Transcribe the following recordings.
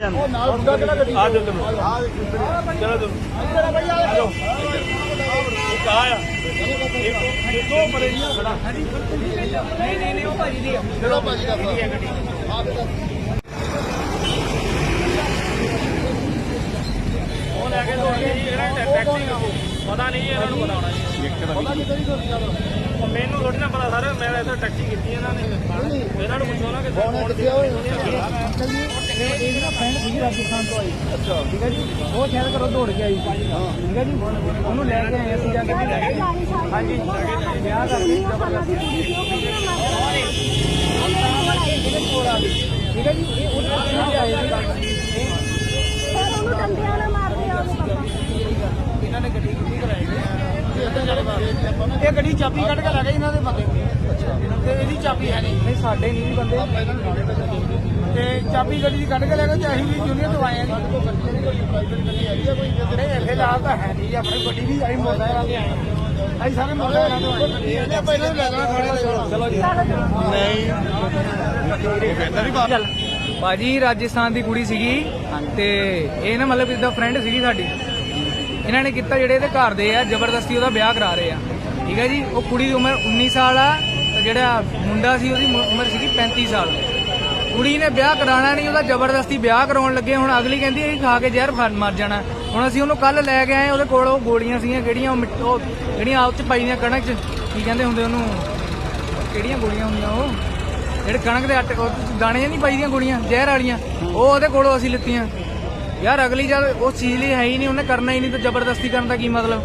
ਉਹ ਨਾਲ ਮੁੰਡਾ ਕਿਹੜਾ ਗੱਡੀ ਆ ਜਾਓ ਚਲੋ ਚਲੋ ਚਲੋ ਆ ਜਾਓ ਇੱਕ ਆ ਆ। ਇੱਕ ਦੋ ਬੜੇ ਜੀ। ਖੜਾ ਕਿਹੜਾ ਭਾਜੀ ਦਾ ਆ। ਬੇਟਾ ਉਹ ਲੈ ਕੇ ਦੋ ਜੀ ਜਿਹੜਾ ਟੈਕਸੀ ਪਤਾ ਨਹੀਂ ਇਹਨਾਂ ਨੂੰ ਪਤਾ ਹੋਣਾ ਜੀ। ਪਤਾ ਨਹੀਂ ਕਿਹੜੀ ਦਾ ਮੈਨੂੰ ਥੋੜੀ ਨਾ ਪਤਾ ਸਰ ਮੈਂ ਇੱਥੇ ਟੈਕਸੀ ਕੀਤੀ ਇਹਨਾਂ ਨੇ। ਇਹਨਾਂ ਨੂੰ ਪੁੱਛੋ ਨਾ ਕਿ ਕੌਣ ਕਿੱਥੇ ਹੋਏ ਇਹ ਨਾ ਫਰੈਂਡ ਸੀਗੀ ਰਾਜਸਥਾਨ ਤੋਂ ਆਈ ਅੱਛਾ। ਠੀਕ ਹੈ ਜੀ? ਉਹ ਸ਼ਾਇਦ ਘਰੋਂ ਦੌੜ ਕੇ ਆਈ ਠੀਕ ਹੈ ਜੀ? ਉਹਨੂੰ ਲੈ ਕੇ ਆਏ ਅਸੀਂ ਜਾ ਕੇ। ਹਾਂਜੀ। ਵਿਆਹ ਕਰਕੇ ਠੀਕ ਹੈ ਜੀ ਇਹ ਉਹ ਟ੍ਰੇਨ ਤੇ ਆਏ ਸੀ ਇਹਨਾਂ ਨੇ ਗੱਡੀ ਕਿੱਥੇ ਕਰਾਈ ਇਹ ਗੱਡੀ ਚਾਬੀ ਕੱਢ ਕੇ ਲੈ ਗਏ ਇਹਨਾਂ ਦੇ ਬੰਦੇ। ਤੇ ਇਹਦੀ ਚਾਬੀ ਹੈ ਨਹੀਂ। ਨਹੀਂ ਸਾਡੇ ਨਹੀਂ ਬੰਦੇ। ਤੇ ਚਾਬੀ ਗੱਡੀ ਦੀ ਕੱਢ ਕੇ ਲੈ ਗਏ ਤੇ ਅਸੀਂ ਵੀ ਜੂਨੀਅਰ ਤੋਂ ਆਏ ਹਾਂ ਨਹੀਂ ਫਿਲਹਾਲ ਤਾਂ ਹੈ ਨਹੀਂ ਆਪਣੀ ਗੱਡੀ ਵੀ ਆਈ ਮੋਟਰਸਾਈਕਲ ਤੇ ਆਏ ਹਾਂ। ਅਸੀਂ ਸਾਰੇ ਮੋਟਰਸਾਈਕਲ ਤੋਂ ਆਏ ਹਾਂ। ਚਲੋ ਜੀ। ਚੱਲ। ਬਾਜੀ ਰਾਜਸਥਾਨ ਦੀ ਕੁੜੀ ਸੀਗੀ ਤੇ ਇਹ ਨਾ ਮਤਲਬ ਇਦਾਂ ਫਰੈਂਡ ਸੀਗੀ ਸਾਡੀ। ਇਹਨਾਂ ਨੇ ਕੀਤਾ ਜਿਹੜੇ ਇਹਦੇ ਘਰ ਦੇ ਆ ਜ਼ਬਰਦਸਤੀ ਉਹਦਾ ਵਿਆਹ ਕਰਾ ਰਹੇ ਆ। ਠੀਕ ਹੈ ਜੀ, ਉਹ ਕੁੜੀ ਦੀ ਉਮਰ 19 ਸਾਲ ਆ, ਤੇ ਜਿਹੜਾ ਮੁੰਡਾ ਸੀ ਉਹਦੀ ਉਮਰ ਸੀਗੀ 35 ਸਾਲ। ਕੁੜੀ ਨੇ ਵਿਆਹ ਕਰਾਣਾ ਨਹੀਂ, ਉਹਦਾ ਜ਼ਬਰਦਸਤੀ ਵਿਆਹ ਕਰਾਉਣ ਲੱਗੇ, ਹੁਣ ਅਗਲੀ ਕਹਿੰਦੀ ਇਹ ਖਾ ਕੇ ਜ਼ਹਿਰ ਫੜ ਮਰ ਜਾਣਾ। ਹੁਣ ਅਸੀਂ ਉਹਨੂੰ ਕੱਲ ਲੈ ਕੇ ਆਏ, ਉਹਦੇ ਕੋਲ ਉਹ ਗੋਲੀਆਂ ਸੀਗੀਆਂ, ਕਿਹੜੀਆਂ ਉਹ ਮਿੱਟ- ਉਹ ਜਿਹੜੀਆਂ ਆਪ ਚ ਪਾਈਆਂ ਕਣਕ ਚ, ਕੀ ਕਹਿੰਦੇ ਹੁੰਦੇ ਉਹਨੂੰ? ਕਿਹੜੀਆਂ ਗੋਲੀਆਂ ਹੁੰਦੀਆਂ ਉਹ? ਜਿਹੜੇ ਕਣਕ ਦੇ ਆਟੇ, ਉਹ ਦਾਣੇ ਨਹੀਂ ਪਾਈਦੀਆਂ ਗੋਲੀਆਂ, ਜ਼ਹਿਰ ਵਾਲੀਆਂ, ਉਹ ਉਹਦੇ ਕੋਲੋਂ ਅਸੀਂ ਲਿੱਤੀਆਂ। ਯਾਰ ਅਗਲੀ ਜਦ, ਉਹ ਚੀਜ਼ ਲਈ ਹੈ ਹੀ ਨਹੀਂ, ਉਹਨੇ ਕਰਨਾ ਹੀ ਨਹੀਂ, ਤਾਂ ਜ਼ਬਰਦਸਤੀ ਕਰਨ ਦਾ ਕੀ ਮਤਲਬ?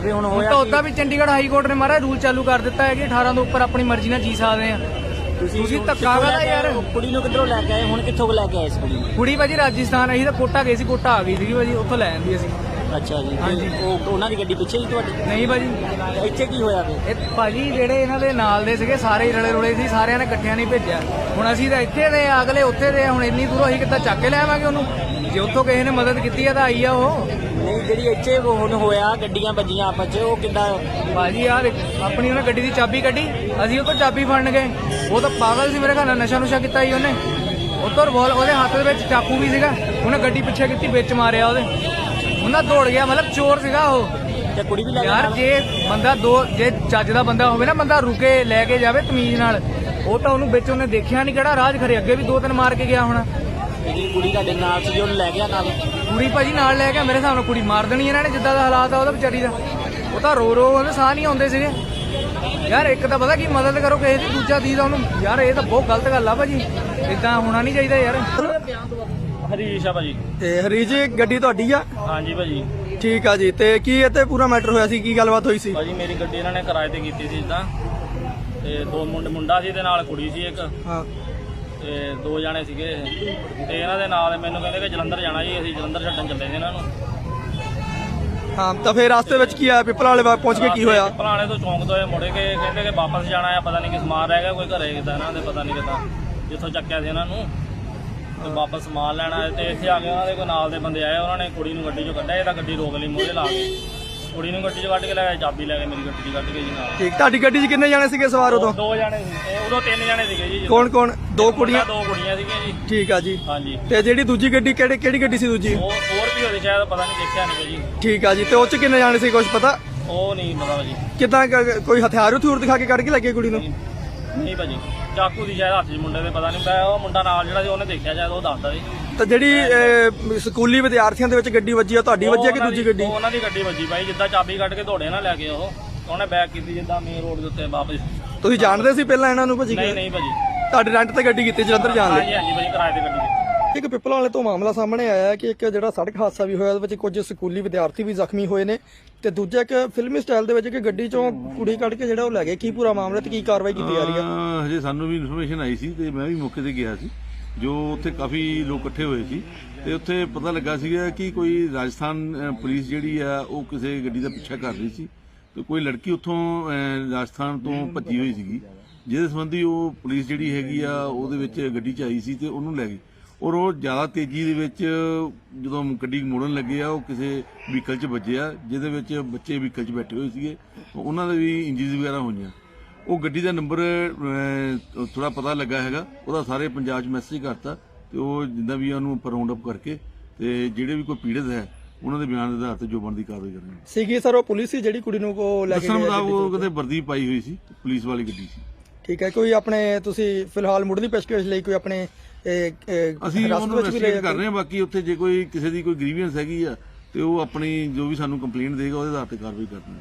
ਤੇ ਹੁਣ ਹੋਇਆ ਤਾਂ ਉਦਾਂ ਵੀ ਚੰਡੀਗੜ੍ਹ ਹਾਈ ਕੋਰਟ ਨੇ ਮਾਰਾ ਰੂਲ ਚਾਲੂ ਕਰ ਦਿੱਤਾ ਹੈ ਕਿ 18 ਤੋਂ ਉੱਪਰ ਆਪਣੀ ਮਰਜ਼ੀ ਨਾਲ ਜੀ ਸਕਦੇ ਆ ਤੁਸੀਂ ਧੱਕਾ ਕਿੱਥੋਂ ਲੈ ਕਾਹਦਾ ਕੇ ਯਾਰ? ਕੁੜੀ ਨੂੰ ਕਿੱਧਰੋਂ ਲੈ ਕੇ ਆਏ? ਹੁਣ ਕਿੱਥੋਂ ਲੈ ਕੇ ਆਏ ਇਸ ਕੁੜੀ ਨੂੰ? ਕੁੜੀ ਭਾਜੀ ਰਾਜਸਥਾਨ ਅਸੀਂ ਤਾਂ ਕੋਟਾ ਗਏ ਸੀ ਕੋਟਾ ਆ ਗਈ ਸੀਗੀ ਭਾਜੀ ਉੱਥੋਂ ਲੈ ਆਂਦੀ ਅਸੀਂ। ਅੱਛਾ ਜੀ ਤੇ ਹਾਂਜੀ। ਉਹ ਉਹਨਾਂ ਦੀ ਗੱਡੀ ਪਿੱਛੇ ਹੀ ਤੁਹਾਡੀ? ਨਹੀਂ ਭਾਜੀ। ਤੇ ਇੱਥੇ ਕੀ ਹੋਇਆ ਫਿਰ? ਇਹ ਭਾਜੀ ਜਿਹੜੇ ਇਹਨਾਂ ਦੇ ਨਾਲ ਦੇ ਸੀਗੇ ਸਾਰੇ ਹੀ ਰਲੇ ਰੁਲੇ ਸੀ ਸਾਰਿਆਂ ਨੇ ਇਕੱਠਿਆਂ ਨਹੀਂ ਭੇਜਿਆ। ਹੁਣ ਅਸੀਂ ਤਾਂ ਇੱਥੇ ਦੇ ਆ, ਅਗਲੇ ਉੱਥੇ ਦੇ ਆ, ਹੁਣ ਇੰਨੀ ਦੂਰੋਂ ਅਸੀਂ ਕਿੱਦਾਂ ਚੱਕ ਕੇ ਲੈ ਆਵਾਂਗੇ ਉਹਨੂੰ? ਜੇ ਉੱਥੋਂ ਕਿਸੇ ਨੇ ਮਦਦ ਕੀਤੀ ਆ ਤਾਂ ਆਈ ਆ ਉਹ। ਨਹੀਂ ਜਿਹੜੀ ਇੱਥੇ ਹੁਣ ਹੋਇਆ ਗੱਡੀਆਂ ਵੱਜੀਆਂ ਆਪਸ 'ਚ ਉਹ ਕਿੱਦਾਂ? ਭਾਜੀ ਯਾਰ ਆਪਣੀ ਉਹਨੇ ਗੱਡੀ ਦੀ ਚਾਬੀ ਕੱਢੀ ਅਸੀਂ ਉਹ ਤੋਂ ਚਾਬੀ ਫੜਨ ਗਏ। ਉਹ ਤਾਂ ਪਾਗਲ ਸੀ ਮੇਰੇ ਘਰ ਨਾਲ ਨਸ਼ਾ ਨੁਸ਼ਾ ਕੀਤਾ ਸੀ ਉਹਨੇ। ਉਹ ਤੋਂ ਰਿਵਾਲ ਉਹਦੇ ਹੱਥ ਦੇ ਵਿੱਚ ਚਾਕੂ ਵੀ ਸੀਗਾ। ਉਹਨੇ ਗੱਡੀ ਪਿੱਛੇ ਕੀਤੀ ਵਿੱਚ ਮਾਰਿਆ ਉਹਦੇ। ਉਹਨਾਂ ਦੌੜ ਗਿਆ ਮਤਲਬ ਚੋਰ ਸੀਗਾ ਉਹ। ਤੇ ਕੁੜੀ ਵੀ ਲੈ ਯਾਰ? ਜੇ ਬੰਦਾ ਦੋ ਜੇ ਚੱਜ ਦਾ ਬੰਦਾ ਹੋਵੇ ਨਾ ਬੰਦਾ ਰੁਕੇ ਲੈ ਕੇ ਜਾਵੇ ਤਮੀਜ਼ ਨਾਲ। ਉਹ ਤਾਂ ਉਹਨੂੰ ਵਿੱਚ ਉਹਨੇ ਦੇਖਿਆ ਨਹੀਂ ਕਿਹੜਾ ਰਾਜ ਖਰੇ ਅੱਗੇ ਵੀ ਦੋ ਤਿੰਨ ਮਾਰ ਕੇ ਗਿਆ ਹੋਣਾ। ਜਿਹੜੀ ਕੁੜੀ ਤੁਹਾਡੇ ਨਾਲ ਸੀ ਉਹਨੂੰ ਲੈ ਗਿਆ ਨਾਲ? ਕੁੜੀ ਭਾਜੀ ਨਾਲ ਲੈ ਕੇ ਮੇਰੇ ਹਿਸਾਬ ਨਾਲ ਕੁੜੀ ਮਾਰ ਦੇਣੀ ਇਹਨਾਂ ਨੇ ਜਿੱਦਾਂ ਦਾ ਹਾਲਾਤ ਆ ਉਹਦਾ ਵਿਚਾਰੀ ਦਾ। ਉਹ ਤਾਂ ਰੋ ਰੋ ਉਹਦੇ ਸਾਹ ਨਹੀਂ ਆਉਂਦੇ ਸੀਗੇ। ਯਾਰ ਇੱਕ ਤਾਂ ਪਤਾ ਕੀ ਮਦਦ ਕਰੋ ਕਿਸੇ ਦੀ ਦੂਜਾ ਦੀ ਦਾ ਉਹਨੂੰ ਯਾਰ ਇਹ ਤਾਂ ਬਹੁਤ ਗਲਤ ਗੱਲ ਆ ਭਾਜੀ। ਇਦਾਂ ਹੋਣਾ ਨਹੀਂ ਚਾਹੀਦਾ ਯਾਰ। ਹਰੀਸ਼ ਆ ਭਾਜੀ। ਤੇ ਹਰੀਜ ਗੱਡੀ ਤੁਹਾਡੀ ਆ? ਹਾਂਜੀ ਭਾਜੀ। ਠੀਕ ਆ ਜੀ ਤੇ ਕੀ ਇੱਥੇ ਪੂਰਾ ਮੈਟਰ ਹੋਇਆ ਸੀ ਕੀ ਗੱਲਬਾਤ ਹੋਈ ਸੀ? ਭਾਜੀ ਮੇਰੀ ਗੱਡੀ ਇਹਨਾਂ ਨੇ ਕਿਰਾਏ ਤੇ ਕੀਤੀ ਸੀ ਜਿੱਦਾਂ ਤੇ ਦੋ ਮੁੰਡੇ ਮੁੰਡਾ ਸੀ ਤੇ ਨਾਲ ਕੁੜੀ ਸੀ ਇੱਕ। ਹਾਂ। ਤੇ ਦੋ ਜਾਣੇ ਸੀਗੇ ਤੇ ਇਹਨਾਂ ਦੇ ਨਾਲ ਮੈਨੂੰ ਕਹਿੰਦੇ ਕਿ ਜਲੰਧਰ ਜਾਣਾ ਜੀ ਅਸੀਂ ਜਲੰਧਰ ਛੱਡਣ ਚੱਲੇ ਸੀ ਇਹਨਾਂ ਨੂੰ। ਹਾਂ ਤਾਂ ਫਿਰ ਰਸਤੇ ਵਿੱਚ ਕੀ ਆ ਪਿੱਪਲ ਵਾਲੇ ਬਾਗ ਪਹੁੰਚ ਕੇ ਕੀ ਹੋਇਆ? ਭਲਾਣੇ ਤੋਂ ਚੌਂਕ ਤੋਂ ਇਹ ਮੁੜੇ ਕੇ ਕਹਿੰਦੇ ਕਿ ਵਾਪਸ ਜਾਣਾ ਆ ਪਤਾ ਨਹੀਂ ਕਿ ਸਮਾਨ ਰਹਿ ਗਿਆ ਕੋਈ ਘਰੇ ਕਿਦਾਂ ਇਹਨਾਂ ਦੇ ਪਤਾ ਨਹੀਂ ਕਿਦਾਂ। ਜਿੱਥੋਂ ਚੱਕਿਆ ਸੀ ਇਹਨਾਂ ਨੂੰ ਤੇ ਵਾਪਸ ਸਮਾਨ ਲੈਣਾ ਤੇ ਇੱਥੇ ਆ ਕੇ ਉਹਨਾਂ ਦੇ ਕੋਈ ਨਾਲ ਦੇ ਬੰਦੇ ਆਏ ਉਹਨਾਂ ਨੇ ਕੁੜੀ ਨੂੰ ਗੱਡੀ ਚੋਂ ਕੱਢਿਆ ਇਹ ਤਾਂ ਗੱਡੀ ਰੋਕ ਲਈ ਮੂਹਰੇ ਲਾ ਕੇ ਕੁੜੀ ਨੂੰ ਗੱਡੀ ਚੋਂ ਕੱਢ ਕੇ ਲੈ ਗਏ ਚਾਬੀ ਲੈ ਕੇ ਮੇਰੀ ਗੱਡੀ 'ਚ ਕੱਢ ਕੇ ਜੀ ਨਾਲ। ਠੀਕ ਤੁਹਾਡੀ ਗੱਡੀ 'ਚ ਕਿੰਨੇ ਜਾਣੇ ਸੀਗੇ ਸਵਾਰ ਉਦੋਂ? ਦੋ ਜਾਣੇ ਸੀ। ਇਹ ਉਦੋਂ ਤਿੰਨ ਜਾਣੇ ਸੀਗੇ ਜੀ। ਕੌਣ ਕੌਣ? ਦੋ ਕੁੜੀਆਂ? ਦੋ ਕੁੜੀਆਂ ਸੀਗੀਆਂ ਜੀ। ਠੀਕ ਆ ਜੀ। ਹਾਂਜੀ। ਤੇ ਜਿਹੜੀ ਦੂਜੀ ਗੱਡੀ ਕਿਹੜੀ ਕਿਹੜੀ ਗੱਡੀ ਸੀ ਦੂਜੀ? ਉਹ ਹੋਰ ਵੀ ਹੋਦੇ ਸ਼ਾਇਦ ਪਤਾ ਨਹੀਂ ਦੇਖਿਆ ਨਹੀਂ ਜੀ। ਠੀਕ ਆ ਜੀ। ਤੇ ਉਹ 'ਚ ਕਿੰਨੇ ਜਾਣੇ ਸੀ ਕੁਝ ਪਤਾ? ਉਹ ਨਹੀਂ ਪਤਾ ਭਾਜੀ। ਕਿਦਾਂ ਕੋਈ ਹਥਿਆਰ ਹਥੂਰ ਦਿਖਾ ਕੇ ਕੱਢ ਕੇ ਲੱਗੇ ਕੁੜੀ ਨੂੰ? ਨਹੀਂ ਭਾਜੀ। ਚਾਕੂ ਦੀ ਸ਼ਾਇਦ ਹੱਥ 'ਚ ਮੁੰਡੇ ਦੇ ਪਤਾ ਨਹੀਂ। ਪਿਆ ਉਹ ਮੁੰਡਾ ਨਾਲ ਜਿਹੜਾ ਸੀ ਉਹਨੇ ਦੇਖਿਆ ਸ਼ਾਇਦ ਉਹ ਦੱਸਦਾ ਸੀ। ਤਾਂ ਜਿਹੜੀ ਅਹ, ਸਕੂਲੀ ਵਿਦਿਆਰਥੀਆਂ ਦੇ ਵਿੱਚ ਗੱਡੀ ਵੱਜੀ ਆ ਤੁਹਾਡੀ ਵੱਜੀ ਆ ਕਿ ਉਹ ਦੂਜੀ ਉਹਨਾਂ ਗੱਡੀ? ਦੀ- ਉਹਨਾਂ ਦੀ ਗੱਡੀ ਵੱਜੀ ਬਾਈ ਜਿੱਦਾਂ ਚਾਬੀ ਕੱਢ ਕੇ ਦੌੜੇ ਨਾ ਲੈ ਕੇ ਉਹ। ਉਹਨੇ ਬੈਕ ਕੀਤੀ ਜਿੱਦਾਂ ਮੇਨ ਰੋਡ ਦੇ ਉੱਤੇ ਵਾਪਸ। ਤੁਸੀਂ ਜਾਣਦੇ ਸੀ ਪਹਿਲਾਂ ਇਹਨਾਂ ਨੂੰ ਭਾਜੀ ਨਹੀਂ ਨਹੀਂ ਭਾਜੀ। ਤੁਹਾਡੇ ਰੈਂਟ ਤੇ ਗੱਡੀ ਕੀਤੀ ਜਲੰਧਰ ਜਾਣ ਲਈ? ਹਾਂਜੀ ਹਾਂਜੀ ਭਾਜੀ ਕਿਰਾਏ ਤੇ ਗੱਡੀ ਇੱਕ ਪਿੱਪਲ ਵਾਲੇ ਤੋਂ ਮਾਮਲਾ ਸਾਹਮਣੇ ਆਇਆ ਹੈ ਕਿ ਇੱਕ ਜਿਹੜਾ ਸੜਕ ਹਾਦਸਾ ਵੀ ਹੋਇਆ ਉਹਦੇ ਵਿੱਚ ਕੁਝ ਸਕੂਲੀ ਵਿਦਿਆਰਥੀ ਵੀ ਜ਼ਖਮੀ ਹੋਏ ਨੇ ਤੇ ਦੂਜਾ ਇੱਕ ਫਿਲਮੀ ਸਟਾਈਲ ਦੇ ਵਿੱਚ ਇੱਕ ਗੱਡੀ ਚੋਂ ਕੁੜੀ ਕੱਢ ਕੇ ਜਿਹੜਾ ਉਹ ਲੈ ਗਏ। ਕੀ ਪੂਰਾ ਮਾਮਲਾ ਤੇ ਕੀ ਕਾਰਵਾਈ ਕੀਤੀ ਜਾ ਰਹੀ ਹੈ? ਅਹ ਹਜੇ ਸਾਨੂੰ ਵੀ ਇਨਫੋਰਮੇਸ਼ਨ ਆਈ ਸੀ ਤੇ ਮੈਂ ਵੀ ਮੌਕੇ ਤੇ ਗਿਆ ਸੀ। ਜੋ ਉੱਥੇ ਕਾਫੀ ਲੋਕ ਇਕੱਠੇ ਹੋਏ ਸੀ ਤੇ ਉੱਥੇ ਪਤਾ ਲੱਗਾ ਸੀਗਾ ਕਿ ਕੋਈ ਰਾਜਸਥਾਨ ਪੁਲਿਸ ਜਿਹੜੀ ਆ, ਉਹ ਕਿਸੇ ਗੱਡੀ ਦਾ ਪਿੱਛਾ ਕਰ ਰਹੀ ਸੀ ਤੇ ਕੋਈ ਲੜਕੀ ਉੱਥੋਂ ਰਾਜਸਥਾਨ ਤੋਂ ਭੱਜੀ ਹੋਈ ਸੀਗੀ, ਜਿਹਦੇ ਸੰਬੰਧੀ ਉਹ ਪੁਲਿਸ ਜਿਹੜੀ ਹੈਗੀ ਆ, ਉਹਦੇ ਵਿੱਚ ਗੱਡੀ ਚ ਆਈ ਸੀ ਤੇ ਉਹਨੂੰ ਲੈ ਗਈ। ਔਰ ਉਹ ਜ਼ਿਆਦਾ ਤੇਜ਼ੀ ਦੇ ਵਿੱਚ ਜਦੋਂ ਗੱਡੀ ਮੋੜਨ ਲੱਗੇ ਆ, ਉਹ ਕਿਸੇ ਵਹੀਕਲ 'ਚ ਵੱਜਿਆ, ਜਿਹਦੇ ਵਿੱਚ ਬੱਚੇ ਵਹੀਕਲ 'ਚ ਬੈਠੇ ਹੋਏ ਸੀਗੇ, ਉਹਨਾਂ ਦੇ ਵੀ ਇੰਜਰੀਜ਼ ਵਗੈਰਾ ਹੋਈਆਂ। ਉਹ ਗੱਡੀ ਦਾ ਨੰਬਰ ਥੋੜਾ ਪਤਾ ਲੱਗਾ ਹੈਗਾ। ਉਹਦਾ ਸਾਰੇ ਪੰਜਾਬ 'ਚ ਮੈਸੇਜ ਕਰਤਾ ਤੇ ਉਹ ਜਿੱਦਾਂ ਵੀ ਉਹਨੂੰ ਆਪਾਂ ਰਾਉਂਡ ਅਪ ਕਰਕੇ ਤੇ ਜਿਹੜੇ ਵੀ ਕੋਈ ਪੀੜਤ ਹੈ ਉਹਨਾਂ ਦੇ ਬਿਆਨ ਦੇ ਆਧਾਰ ਤੇ ਜੋ ਬਣਦੀ ਕਾਰਵਾਈ ਕਰਨੀ ਸੀਗੀ ਸਰ ਉਹ ਪੁਲਿਸ ਸੀ ਜਿਹੜੀ ਕੁੜੀ ਨੂੰ ਕੋ ਲੈ ਕੇ ਦੱਸਣ ਮੁਤਾਬਕ ਉਹ? ਕਹਿੰਦੇ ਵਰਦੀ ਪਾਈ ਹੋਈ ਸੀ ਪੁਲਿਸ ਵਾਲੀ ਗੱਡੀ ਸੀ। ਠੀਕ ਹੈ ਕੋਈ ਆਪਣੇ ਤੁਸੀਂ ਫਿਲਹਾਲ ਮੁੱਢਲੀ ਪੇਸ਼ਕਸ਼ ਲਈ ਕੋਈ ਆਪਣੇ ਅਸੀਂ ਉਹਨੂੰ ਇਨਵੈਸਟੀਗੇਟ ਕਰ ਰਹੇ ਹਾਂ ਬਾਕੀ ਉੱਥੇ ਜੇ ਕੋਈ ਕਿਸੇ ਦੀ ਕੋਈ ਗ੍ਰੀਵੈਂਸ ਹੈਗੀ ਆ ਤੇ ਉਹ ਆਪਣੀ ਜੋ ਵੀ ਸਾਨੂੰ ਕੰਪਲੇਂਟ ਦੇਗਾ ਉਹਦੇ ਆਧਾਰ ਤੇ ਕਾਰਵਾਈ ਕਰਨੀ